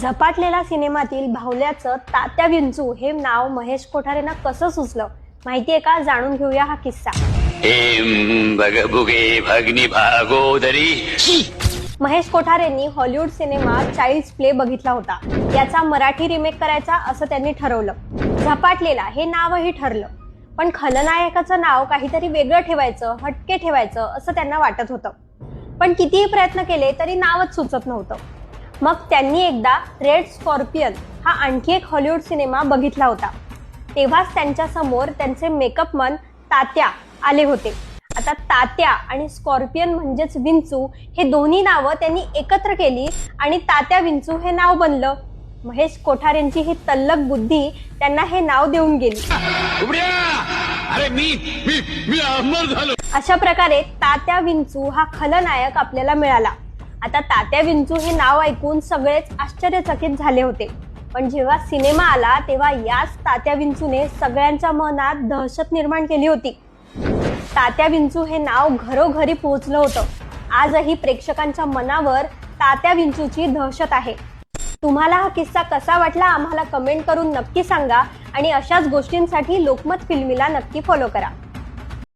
झपाटलेला सिनेमातील भावल्याचं तात्या विंचू हे नाव महेश कोठारेंना कसं सुचलं? माहितीये का? जाणून घेऊया हा किस्सा. महेश कोठारेंनी हॉलिवूड सिनेमा चाइल्ड्स प्ले बघितला होता. याचा मराठी रिमेक करायचा असं त्यांनी ठरवलं. झपाटलेला हे नावही ठरलं. पण खलनायकाचं नाव काहीतरी वेगळं ठेवायचं हटके ठेवायचं असं त्यांना वाटत होतं. पण कितीही प्रयत्न केले तरी नावच सुचत नव्हतं. मग त्यांनी एकदा रेड स्कॉर्पियन हा आणखी एक हॉलिवूड सिनेमा बघितला होता. तेव्हाच त्यांच्यासमोर त्यांचे मेकअप मन तात्या आले होते. आता तात्या आणि स्कॉर्पियन म्हणजेच विंचू हे दोन्ही नावं त्यांनी एकत्र केली आणि तात्या विंचू हे नाव बनलं. महेश कोठारेंची ही तल्लक बुद्धी त्यांना हे नाव देऊन गेली. अरे मी मी मी अमर झालो. अशा प्रकारे तात्या विंचू हा खलनायक आपल्याला मिळाला. आता तात्या विंचू हे नाव ऐकून सगळेच आश्चर्यचकित झाले होते. पण जेव्हा सिनेमा आला तेव्हा याच तात्या विंचूने सगळ्यांच्या मनात दहशत निर्माण केली होती. तात्या विंचू हे नाव घरोघरी पोहोचलं होतं. आजही प्रेक्षकांच्या मनावर तात्या विंचूची दहशत आहे. तुम्हाला हा किस्सा कसा वाटला आम्हाला कमेंट करून नक्की सांगा आणि अशाच गोष्टींसाठी लोकमत फिल्मीला नक्की फॉलो करा.